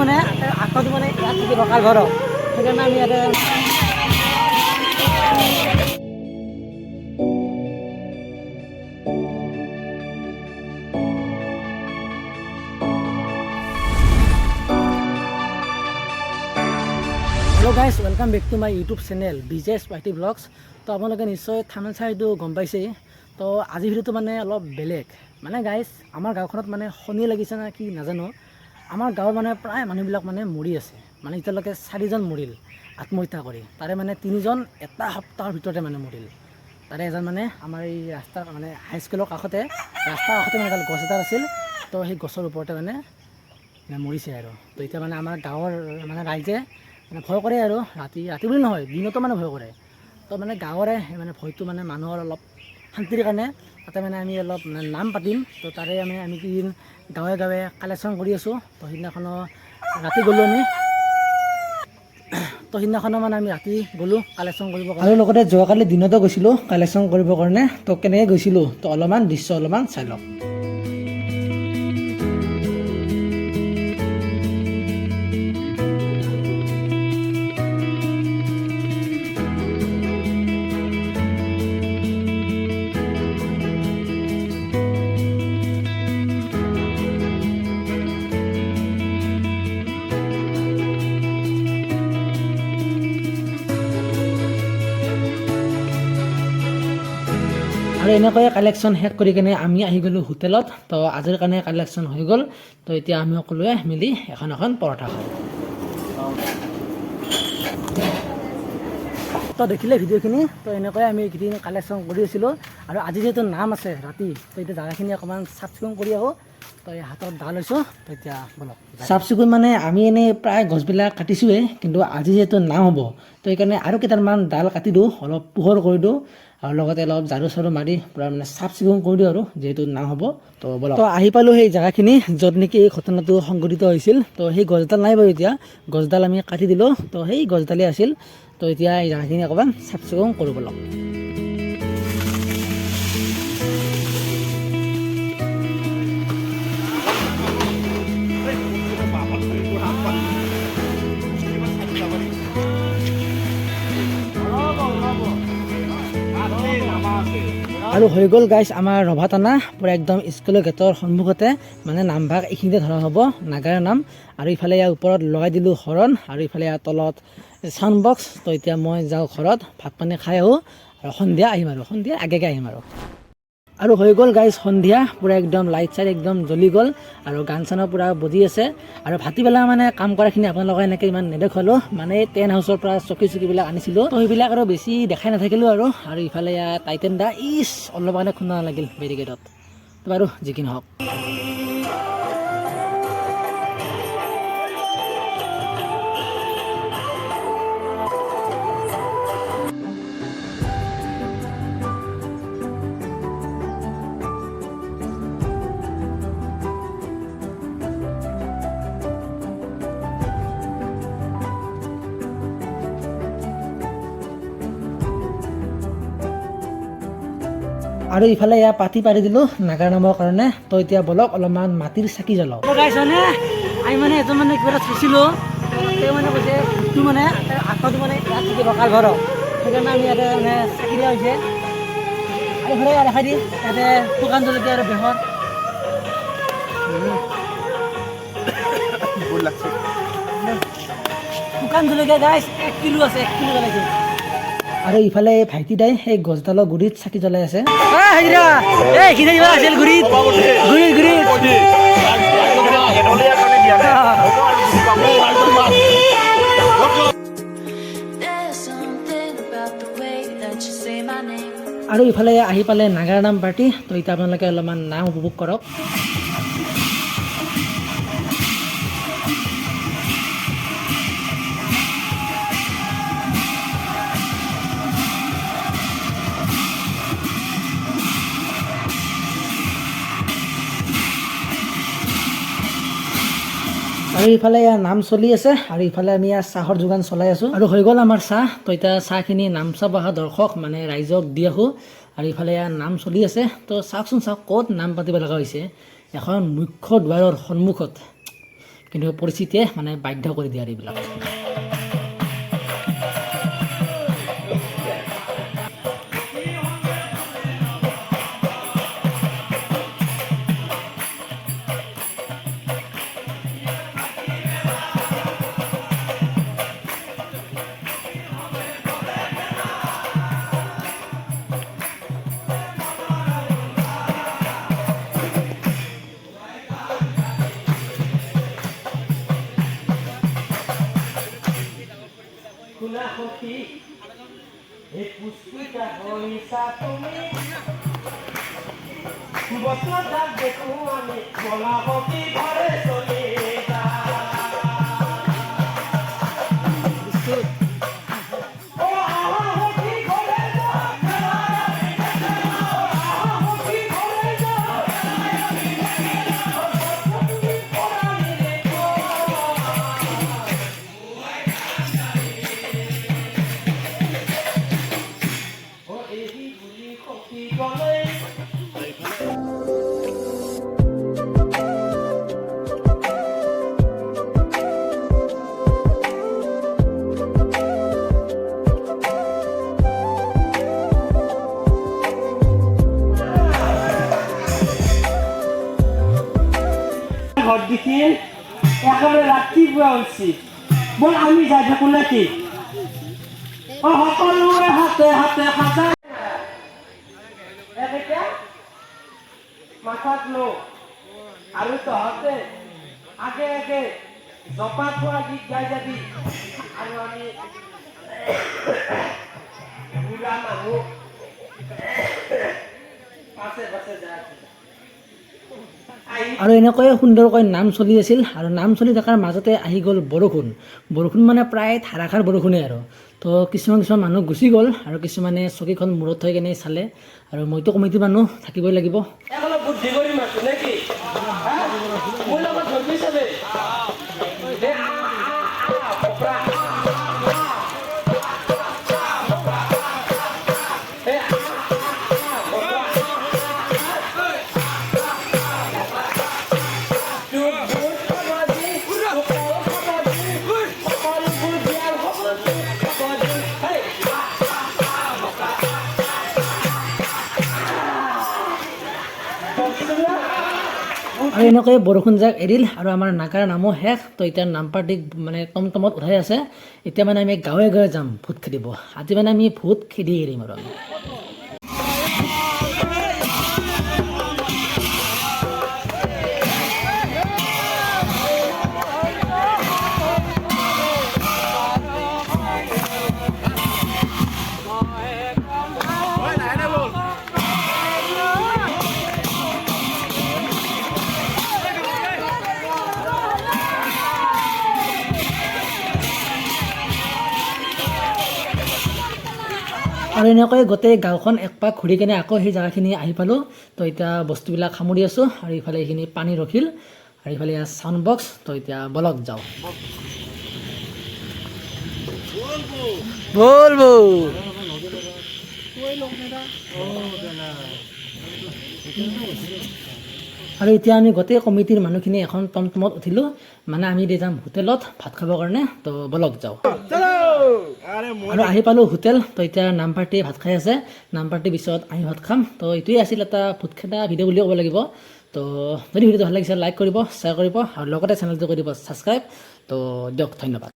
মানে আঠটো মানে ইয়াত থাকিব কাৰ ঘৰত সেইকাৰণে আমি ইয়াতে hello' guys welcome back to my YouTube channel বিজেছ party blogs তো আপোনালোকে নিশ্চয় থামেল চাইটো গম পাইছেই তো আজিৰ ভিডিঅ'টো মানে অলপ বেলেগ। মানে গাইজ আমাৰ গাঁওখনত মানে শনি লাগিছে না কি নাজানো। আমাৰ গাঁৱৰ মানে প্ৰায় মানুহবিলাক মানে মৰি আছে। মানে এতিয়ালৈকে চাৰিজন মৰিল, আত্মহত্যা কৰি। তাৰে মানে তিনিজন এটা সপ্তাহৰ ভিতৰতে মানে মৰিল। তাৰে এজন মানে আমাৰ এই ৰাস্তাৰ মানে হাইস্কুলৰ কাষতে, ৰাস্তাৰ কাষতে মানে এডাল গছ এডাল আছিল। তো সেই গছৰ ওপৰতে মানে মানে মৰিছে আৰু। তো এতিয়া মানে আমাৰ গাঁৱৰ মানে ৰাইজে মানে ভয় কৰে আৰু। ৰাতি ৰাতি বুলি নহয়, দিনতো মানে ভয় কৰে। তো মানে গাঁৱৰে মানে ভয়টো মানে মানুহৰ অলপ শান্তিৰ কাৰণে তাতে মানে আমি অলপ নাম পাতিম। তো তাৰে মানে আমি কি গাঁৱে গাঁৱে কালেকশ্যন কৰি আছোঁ। তো সেইদিনাখনো ৰাতি গ'লোঁ আমি। তো সেইদিনাখনো মানে আমি ৰাতি গ'লোঁ কালেকশ্যন কৰিব আৰু লগতে যোৱাকালি দিনতো গৈছিলোঁ কালেকশ্যন কৰিবৰ কাৰণে। তো কেনেকৈ গৈছিলোঁ? তো অলপমান দৃশ্য অলপমান চাই লওক। আৰু এনেকৈয়ে কালেকশ্যন শেষ কৰি কিনে আমি আহি গ'লোঁ হোটেলত। তো আজিৰ কাৰণে কালেকশ্যন হৈ গ'ল। তো এতিয়া আমি সকলোৱে মিলি এখন এখন পৰঠা খাওঁ তো দেখিলে ভিডিঅ'খিনি। তো এনেকৈ আমি এইকেইদিন কালেকশ্যন কৰি আছিলোঁ। আৰু আজি যিহেতু নাম আছে ৰাতি তো এতিয়া জেগাখিনি অকণমান চাফ চিকুণ কৰি আহোঁ। তো এই হাতত দা লৈছোঁ তো এতিয়া বলক। চাফ চিকুণ মানে আমি এনেই প্ৰায় গছবিলাক কাটিছোঁৱেই কিন্তু আজি যিহেতু নাম হ'ব তো সেইকাৰণে আৰু কেইটামান ডাল কাটি দিওঁ অলপ পোহৰ কৰি দিওঁ আৰু লগতে অলপ ঝাৰু চাৰু মাৰি পূৰা মানে চাফ চিকুণ কৰি দিওঁ আৰু যিহেতু নাম হ'ব তো বলক। তো আহি পালোঁ সেই জেগাখিনি য'ত নেকি এই ঘটনাটো সংঘটিত হৈছিল। তো সেই গছডাল নাই বাৰু এতিয়া গছডাল আমি কাটি দিলোঁ তো সেই গছডালেই আছিল। তো এতিয়া এই জেগাখিনি অকণমান চাফ চিকুণ কৰোঁ বলক আৰু হৈ গ'ল গাইছ আমাৰ ৰভাটানা পূৰা একদম স্কুলৰ গেটৰ সন্মুখতে মানে নামভাগ এইখিনিতে ধৰা হ'ব, নাগাৰা নাম। আৰু ইফালে ইয়াৰ ওপৰত লগাই দিলোঁ হৰণ, আৰু ইফালে ইয়াৰ তলত চাউণ্ড বক্স তো এতিয়া মই যাওঁ ঘৰত ভাত পানী খাই আহোঁ আৰু সন্ধিয়া আহিম আৰু সন্ধিয়া আগে আগে আহিম আৰু। আৰু হৈ গ'ল গাইজ সন্ধিয়া পূৰা একদম লাইট চাইট একদম জ্বলি গ'ল আৰু গান চানো পূৰা বজি আছে আৰু ভাটিবেলা মানে কাম কৰাখিনি আপোনালোকে এনেকৈ ইমান নেদেখুৱালোঁ মানে টেণ্ট হাউচৰ পৰা চকী চকীবিলাক আনিছিলোঁ তো সেইবিলাক আৰু বেছি দেখাই নাথাকিলোঁ আৰু আৰু ইফালে ইয়াত টাইটেন দা ইছ অলপ কাৰণে খুন্দা লাগিল বেৰিকেডত বাৰু যি কি নহওক আৰু ইফালে এয়া পাতি পাৰি দিলোঁ নাগাৰ নামৰ কাৰণে। তো এতিয়া বলক অলপমান মাটিৰ চাকি জ্বলাওঁ গাইছনে আমি মানে এজন মানে কিবা এটা থৈছিলোঁ। তেওঁ মানে কৈছে ভূতটো মানে আঠটো মানে ইয়াত থাকিব ঘৰত সেইকাৰণে আমি ইয়াতে মানে চাকি দিয়া হৈছে। আৰু ইয়াত দেখাই দি ইয়াতে শুকান জলকীয়া আৰু বেহৰ। শুকান জলকীয়া গাইছ এক কিলো আছে এক কিলো জ্বলাইছে। আৰু ইফালে ভাইটি দাই সেই গছডালৰ গুৰিত চাকি জ্বলাই আছে. আৰু ইফালে আহি পালে নাগাৰ নাম পাৰ্টি তো এতিয়া আপোনালোকে অলপমান নাম উপভোগ কৰক। আৰু ইফালে নাম চলি আছে আৰু ইফালে আমি ইয়াৰ চাহৰ যোগান চলাই আছোঁ। আৰু হৈ গ'ল আমাৰ চাহ। তো এতিয়া চাহখিনি নাম চাব অহা দৰ্শক মানে ৰাইজক দি আহোঁ। আৰু ইফালে ইয়াৰ নাম চলি আছে। তো চাওকচোন চাওক ক'ত নাম পাতিব লগা হৈছে। এখন মুখ্য দুৱাৰৰ সন্মুখত। কিন্তু পৰিস্থিতিয়ে মানে বাধ্য কৰি দিয়ে এইবিলাক। হৈছা তুমি। যাক দেখো আমি বলা সখী ঘরে চলি। একেবারে রাত্রিপুৱা উচিত বল আমি যাই থাকো নাকি? অ, সকলোৰে হাতে হাতে এতিয়া মাথাত লো। আৰু তহঁতে, আগে আগে জপা খোৱা গীত গাই যাবি। আৰু আমি বুঢ়া মানুহ। পাছে পাছে যাই আছো। আৰু এনেকৈয়ে সুন্দৰকৈ নাম চলি আছিল আৰু নাম চলি থকাৰ মাজতে আহি গ'ল বৰষুণ। বৰষুণ মানে প্ৰায় ধাৰাষাৰ বৰষুণেই আৰু। তো কিছুমান কিছুমান মানুহ গুচি গ'ল আৰু কিছুমানে চকীখন মূৰত থৈ কেনে চালে। আৰু মইতো কমিটি মানুহ থাকিবই লাগিব। আৰু এনেকৈয়ে বৰষুণ যাক এৰিল আৰু আমাৰ নাগাৰ নামো শেষ, তো এতিয়া নাম পাৰ্টিক মানে টমটমত উঠাই আছে। এতিয়া মানে আমি গাঁৱে গাঁৱে যাম, ভূত খেদিব। আজি মানে আমি ভূত খেদি এৰিম আৰু আমি। আৰু এনেকৈ গোটেই গাঁওখন এক পাক ঘূৰি কেনে আকৌ সেই জেগাখিনি আহি পালোঁ। তো এতিয়া বস্তুবিলাক সামৰি আছোঁ আৰু ইফালে এইখিনি পানী ৰখিল আৰু ইফালে চাউণ্ড বক্স তো এতিয়া বলক যাওঁ। বলবো। আৰু এতিয়া আমি গোটেই কমিটিৰ মানুহখিনি এখন টমটমত উঠিলোঁ। মানে আমি এতিয়া যাম হোটেলত ভাত খাবৰ কাৰণে তো বলক যাওঁ। আৰু আহি পালোঁ হোটেল, তো এতিয়া নাম ভাত খাই আছে। নাম পাৰ্টিৰ পিছত আমি ভাত খাম। তো এইটোৱে আছিল এটা ভূত খেদা ভিডিঅ' বুলিও ক'ব লাগিব। তো যদি ভিডিঅ'টো ভালো লাগিছে লাইক কৰিব শ্বেয়াৰ কৰিব আৰু লগতে চেনেলটো কৰি দিব ছাবস্ক্ৰাইব তো দিয়ক, ধন্যবাদ।